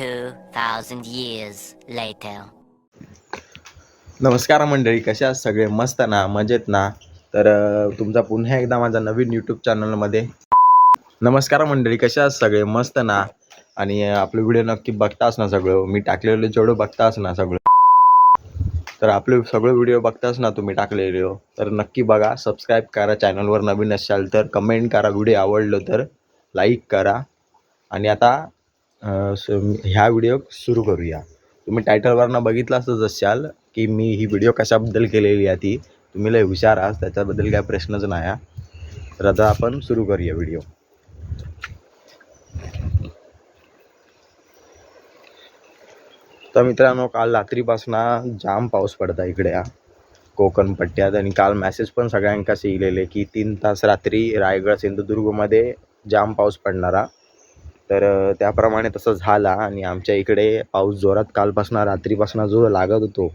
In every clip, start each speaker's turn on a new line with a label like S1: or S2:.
S1: 2,000 years later.
S2: नमस्कार मंडळी कशा आहात सगळे? मस्त ना? मजेत ना? तर अ, तुमचा पुन्हा एकदा माझा नवीन यूट्यूब चॅनलमध्ये नमस्कार मंडळी कशा आहात सगळे? मस्त ना? आणि अ, आपले व्हिडिओ नक्की बघताच ना सगळं. मी टाकलेले जेवढं बघताच ना सगळं. तर आपले सगळे व्हिडिओ बघताच ना तुम्ही टाकलेले. तर नक्की बघा. सबस्क्राईब करा. चॅनलवर नवीन असाल तर कमेंट करा. व्हिडिओ आवडलं तर लाईक करा. आणि आता ह्या व्हिडिओ सुरू करूया. तुम्ही टायटलवरनं बघितलं असंच असाल की मी ही व्हिडिओ कशाबद्दल केलेली आहे ती तुम्ही लय हुशार आहात त्याच्याबद्दल काय प्रश्नच नाही आहे. तर आता आपण सुरू करूया व्हिडिओ तर मित्रांनो काल रात्रीपासून जाम पाऊस पडता इकडे हा. कोकण पट्ट्यात आणि काल मेसेज पण सगळ्यांकाशी येलेले की तीन तास रात्री रायगड सिंधुदुर्गमध्ये जाम पाऊस पडणारा. तर त्याप्रमाणे तसं झाला आणि आमच्या इकडे पाऊस जोरात कालपासून रात्रीपासून जो लागत होतो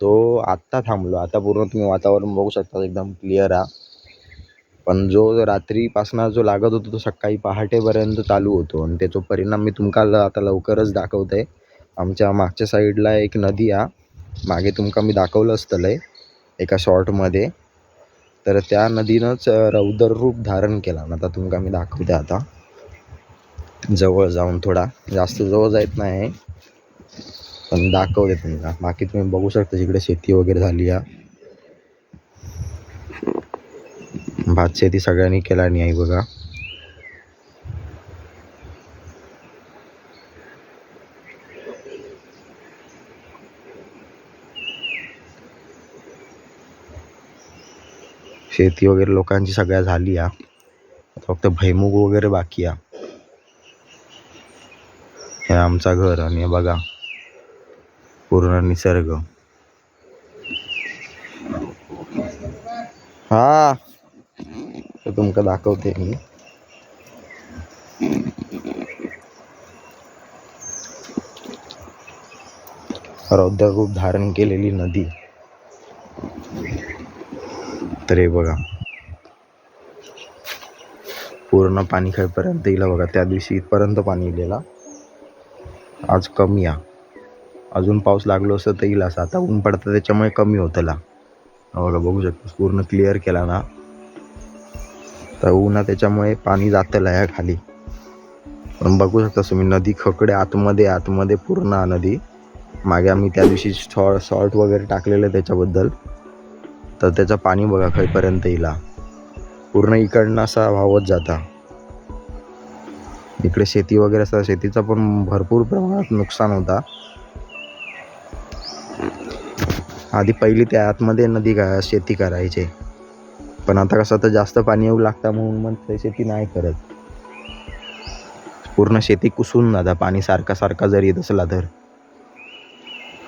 S2: तो आत्ता थांबलो. आता पूर्ण तुम्ही वातावरण बघू शकता एकदम क्लिअर आहे पण जो रात्रीपासून जो लागत होतो तो सकाळी पहाटेपर्यंत चालू होतो आणि त्याचा परिणाम मी तुमका ल- आता लवकरच दाखवते. आमच्या मागच्या साईडला एक नदी आहे मागे तुमका मी दाखवलं असतं एका शॉर्टमध्ये तर त्या नदीनंच अ, रौद्र रूप धारण केला. आता तुमका मी दाखवते आता. जवळ जाऊन थोडा. जास्त जवळ जायत नाही. पण दाखवते तुम्हाला बाकी तुम्ही बघू शकता जिकडे शेती वगैरे झाली या भात शेती सगळ्यांनी केला नाही आहे बघा. शेती वगैरे लोकांची सगळ्या झाली या फक्त भैमुग वगैरे बाकी आहे. हे आमचा घर आणि बघा. पूर्ण निसर्ग. हा. तुमका दाखवते मी. रौद्र रूप धारण केलेली नदी. तर हे बघा. पूर्ण पाणी खाईपर्यंत येईल बघा त्या दिवशी इथपर्यंत पाणी इलेला. आज कमी या. अजून पाऊस लागलो असतं तर येईल असं. आता ऊन पडतं त्याच्यामुळे कमी होतला बघा बघू शकतो पूर्ण क्लिअर केला ना. तर ऊन त्याच्यामुळे पाणी जातं या खाली. पण बघू शकता तुम्ही नदी खकडे आतमध्ये आतमध्ये पूर्ण नदी. मागे आम्ही त्या दिवशी सॉ सॉल्ट वगैरे टाकलेलं त्याच्याबद्दल. तर त्याचं पाणी बघा खाईपर्यंत येईल पूर्ण इकडनं असा वाहत जाता. इकडे शेती वगैरे असतात शेतीचा पण भरपूर प्रमाणात नुकसान होता. आधी पहिली त्या आतमध्ये नदी का शेती करायचे. पण आता कसं तर जास्त पाणी येऊ लागतं म्हणून मग ते शेती नाही करत. पूर्ण शेती कुसून जाता. पाणी सारखा सारखा जर येत असला तर.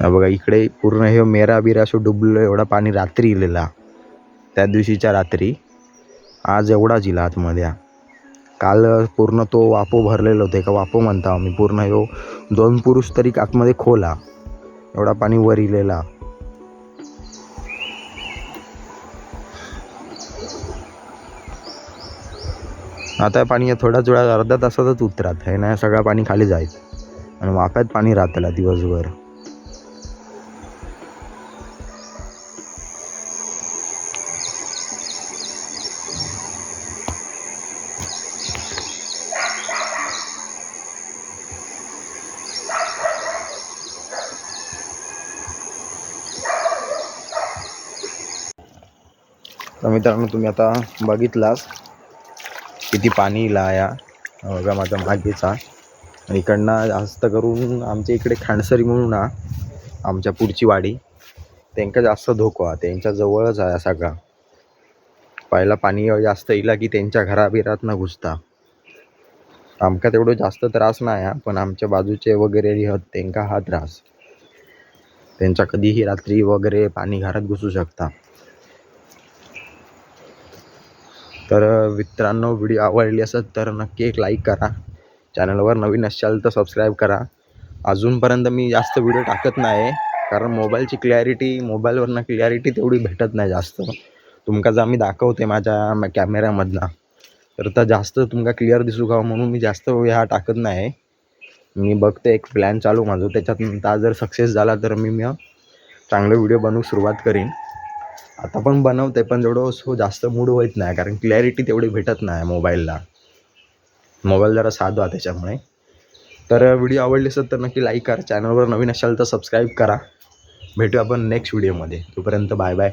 S2: बघा इकडे पूर्ण हे मेरा बिरा असं डुबलं एवढा पाणी रात्री इलेला. त्या दिवशीच्या रात्री. आज एवढाच इला आतमध्ये काल पूर्ण तो वापो भरलेलं होतं. का वापो म्हणता आम्ही. पूर्ण ह्यो दोन पुरुष तरी आतमध्ये खोला. एवढा पाणी वर इलेला आता पाणी थोड्याच वेळात अर्ध्या तासातच उतरात. हे ना सगळं पाणी खाली जायचं आणि वाफ्यात पाणी राहतला दिवसभर. तर मित्रांनो तुम्ही आता बघितलास किती पाणी इला या बघा माझा मागेचा. आणि इकडनं जास्त करून आमच्या इकडे खांडसरी म्हणून ना आमच्या पुढची वाडी त्यांका जास्त धोको हा त्यांच्या जवळच आहे सगळा. पहिला पाणी जास्त येईल की त्यांच्या घराबिरात न घुसता. आमका तेवढं जास्त त्रास नाही हा पण आमच्या बाजूचे वगैरे आहेत त्यांका हा त्रास. त्यांच्या कधीही रात्री वगैरे पाणी घरात घुसू शकता. तर मित्रांनो व्हिडिओ आवडली असेल तर नक्की एक लाईक करा. चॅनलवर नवीन असाल तर सबस्क्राईब करा. अजूनपर्यंत मी जास्त व्हिडिओ टाकत नाही कारण मोबाईलची क्लॅरिटी मोबाईलवरनं क्लॅरिटी तेवढी भेटत नाही जास्त. तुमका जर मी दाखवते माझ्या कॅमेऱ्यामधला तर तर जास्त तुमका क्लिअर दिसू का म्हणून मी जास्त ह्या टाकत नाही मी बघते एक प्लॅन चालू माझं त्याच्यात नंतर जर सक्सेस झाला तर मी मग चांगले व्हिडिओ बनवू सुरुवात करीन. आता पण बनवते पण जेवढं सो जास्त मूड होत नाही कारण क्लॅरिटी तेवढी भेटत नाही मोबाईलला मोबाईल जरा साधवा त्याच्यामुळे. तर व्हिडिओ आवडले असेल तर नक्की लाईक करा. चॅनलवर नवीन असाल तर सबस्क्राईब करा. भेटू आपण नेक्स्ट व्हिडिओमध्ये तोपर्यंत बाय बाय